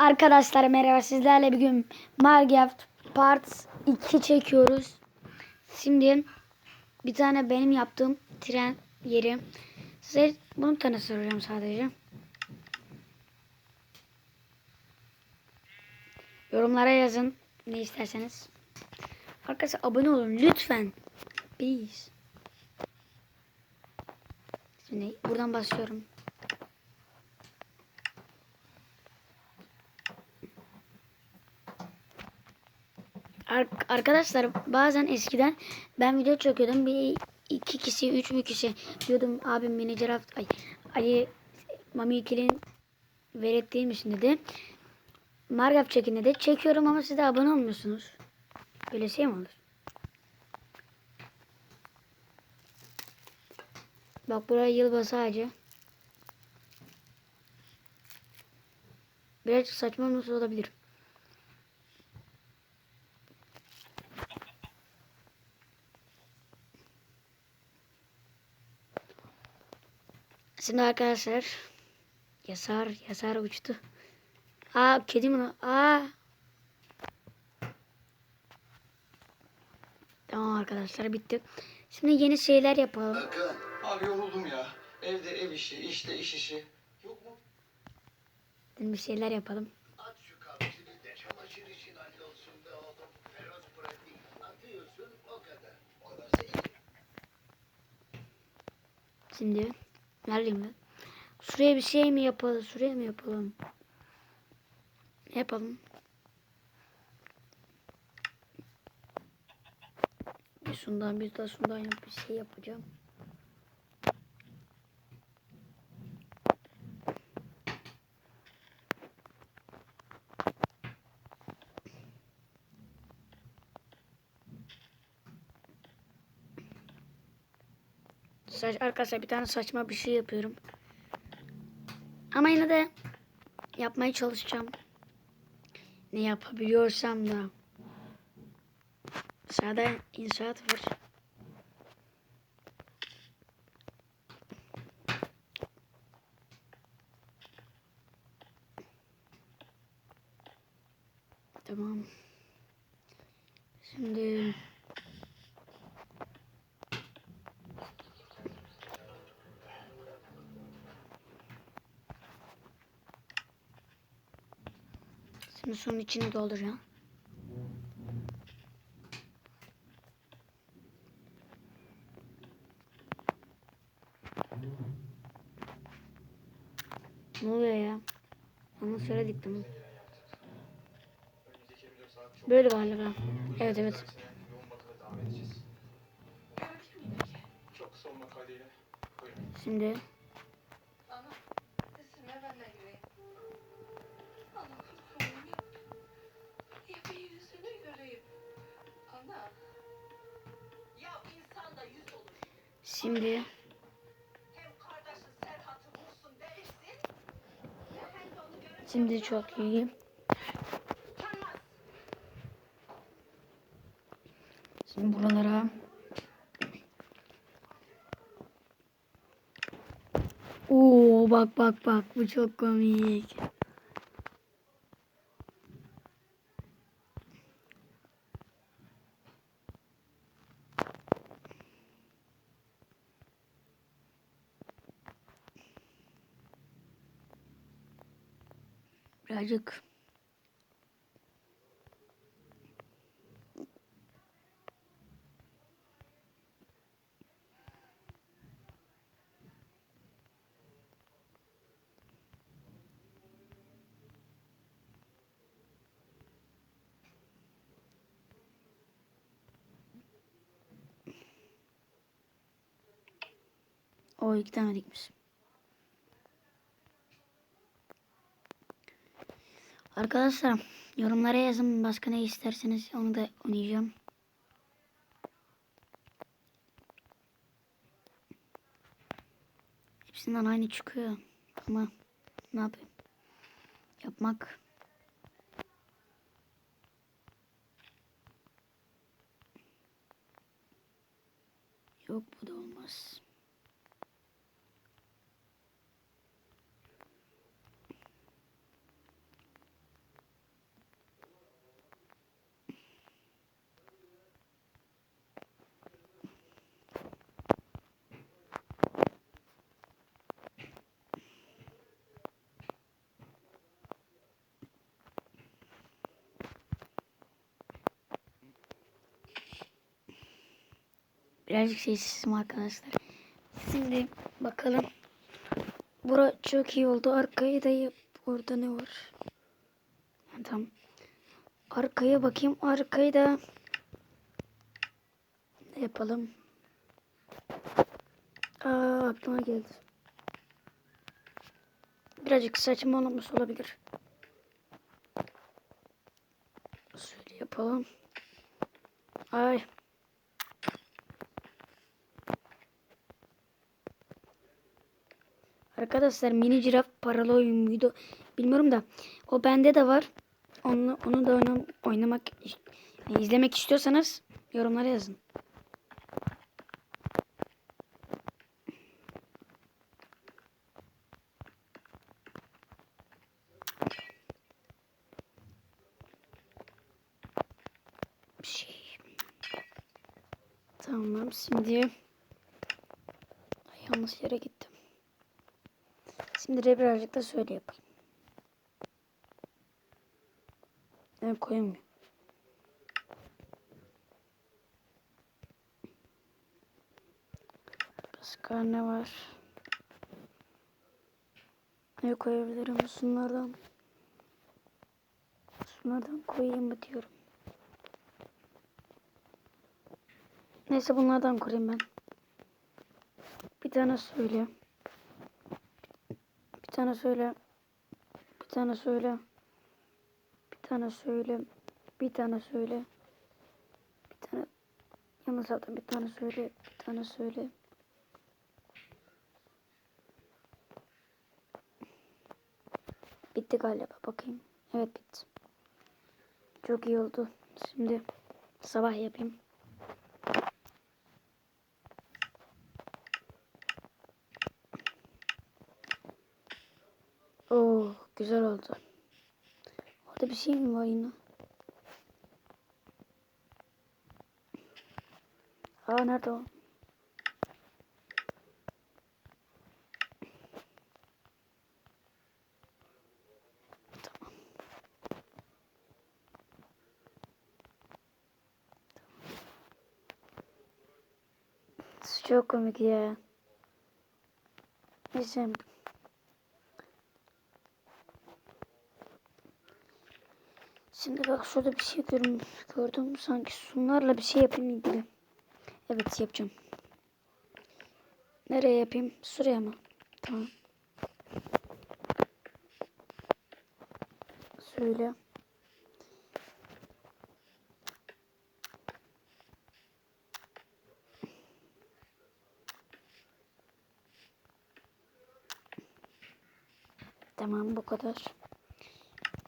Arkadaşlar merhaba sizlerle bugün Minecraft Part 2 çekiyoruz. Şimdi bir tane benim yaptığım tren yeri. Size bunu tanıtacağım sadece. Yorumlara yazın ne isterseniz. Arkadaşlar abone olun lütfen. Please. Şimdi buradan başlıyorum. Arkadaşlar bazen eskiden ben video çekiyordum. Bir iki kişi, üç mü kişi diyordum abim menajer haft ay Ali Mami İkil'in velet değil misin dedi. Margap çekin dedi. Çekiyorum ama siz de abone olmuyorsunuz. Böyle şey mi olur? Bak buraya yılbaşı ağacı. Birazcık saçma nasıl olabilir? Şimdi arkadaşlar Yasar Yasar uçtu. Aa kedi mi lan? Aa. Tamam arkadaşlar bitti. Şimdi yeni şeyler yapalım. Erkan, abi yoruldum ya. Evde ev işi, işte iş işi. Yok mu? Bir şeyler yapalım. At şu kapçını da çamaşır işin hallolsun be oğlum. Ferhat pratik. Atıyorsun o kadar. Orası iyi. Şimdi neredeyim ben? Şuraya bir şey mi yapalım? Şuraya mı yapalım? Yapalım? Bir şundan bir de şundan bir şey yapacağım. Saç, arkadaşlar bir tane saçma bir şey yapıyorum. Ama yine de yapmaya çalışacağım. Ne yapabiliyorsam da. Sağda inşaat var. Tamam. Şimdi Şimdi içini dolduracağım. Ne oluyor ya? Ama şöyle diktim. Böyle galiba. Evet evet. Yoğun görünce şimdi çok iyi. Şimdi buralara Oo bak bak bak bu çok komik. Birazcık. O iki tane Arkadaşlar yorumlara yazın başka ne isterseniz onu da oynayacağım. Hepsinden aynı çıkıyor ama ne yapayım? Yapmak Yok bu da olmaz. Birazcık sessizim arkadaşlar. Şimdi bakalım. Bura çok iyi oldu. Arkayı da yap. Orada ne var? Ha, Tamam. Arkaya bakayım. Arkayı da ne yapalım? Aa aklıma geldi. Birazcık saçma olmuş olabilir. Şöyle yapalım. Ay. Arkadaşlar mini ciraf paralı oyun muydu? Bilmiyorum da o bende de var. Onu, onu da oynam, oynamak yani izlemek istiyorsanız yorumlara yazın. Şey. Tamam şimdi Ay, yanlış yere gittim. Şimdi de birazcık da şöyle yapayım. Ben koyamıyorum. Başka ne var? Ne koyabilirim? Şunlardan. Şunlardan koyayım mı diyorum. Neyse bunlardan kurayım ben. Bir tane söyle. Tane söyle. Bir tane söyle. Bir tane söyle. Bir tane söyle. Bir tane yalnız zaten bir tane söyle. Bir tane söyle. Bitti galiba bakayım. Evet bitti. Çok iyi oldu. Şimdi sabah yapayım. Oo, güzel oldu. Orada bir şey mi var yine? Aa nerede o? Çok komik ya. Neyse. Şimdi bak şurada bir şey gördüm. Gördüm sanki sunlarla bir şey yapayım gibi. Evet yapacağım. Nereye yapayım? Şuraya mı? Tamam. Söyle. Tamam bu kadar.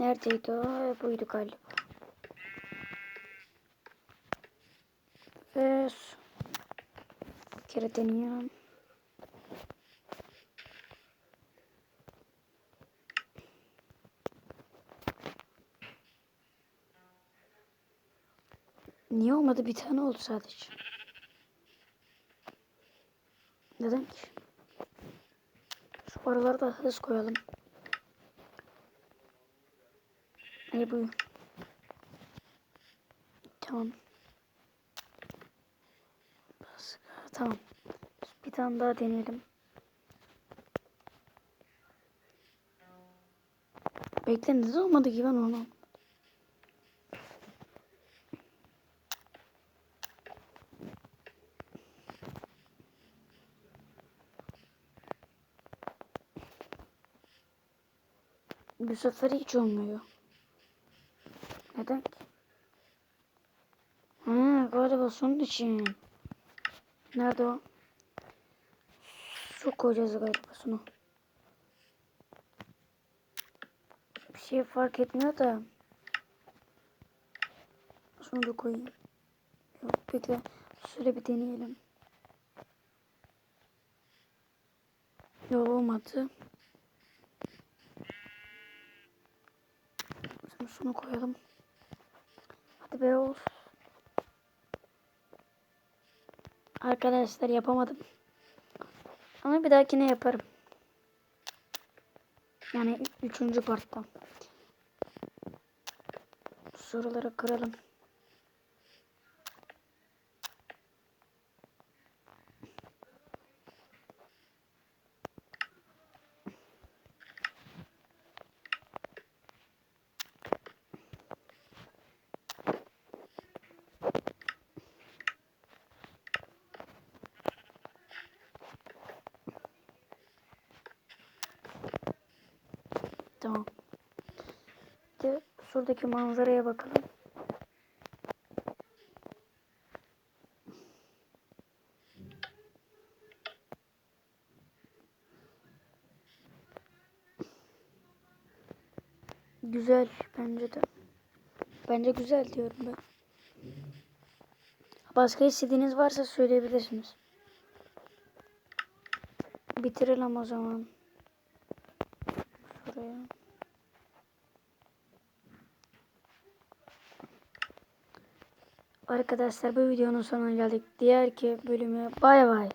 Neredeydi o? Buydu galiba. Ve bir kere deneyelim. Niye olmadı? Bir tane oldu sadece. Neden ki? Şu aralara da hız koyalım. Ay bu. Tamam. Başka, tamam. Bir tane daha deneyelim. Beklentiniz olmadı ki ben onu. Bu sefer hiç olmuyor. Neden ki? Ha galiba sonun için. Nerede o? Su koyacağız galiba sonu. Bir şey fark etmiyor da. Şunu da koyayım. Yok bekle. Şöyle bir deneyelim. Yok olmadı. Şimdi şunu koyalım. Be. Arkadaşlar yapamadım. Ama bir dahakine yaparım. Yani üçüncü partta. Soruları kıralım. Tamam. De şuradaki manzaraya bakalım. Güzel bence de. Bence güzel diyorum ben. Başka istediğiniz varsa söyleyebilirsiniz. Bitirelim o zaman. Şuraya. Arkadaşlar bu videonun sonuna geldik. Diğer ki bölümü bay bay.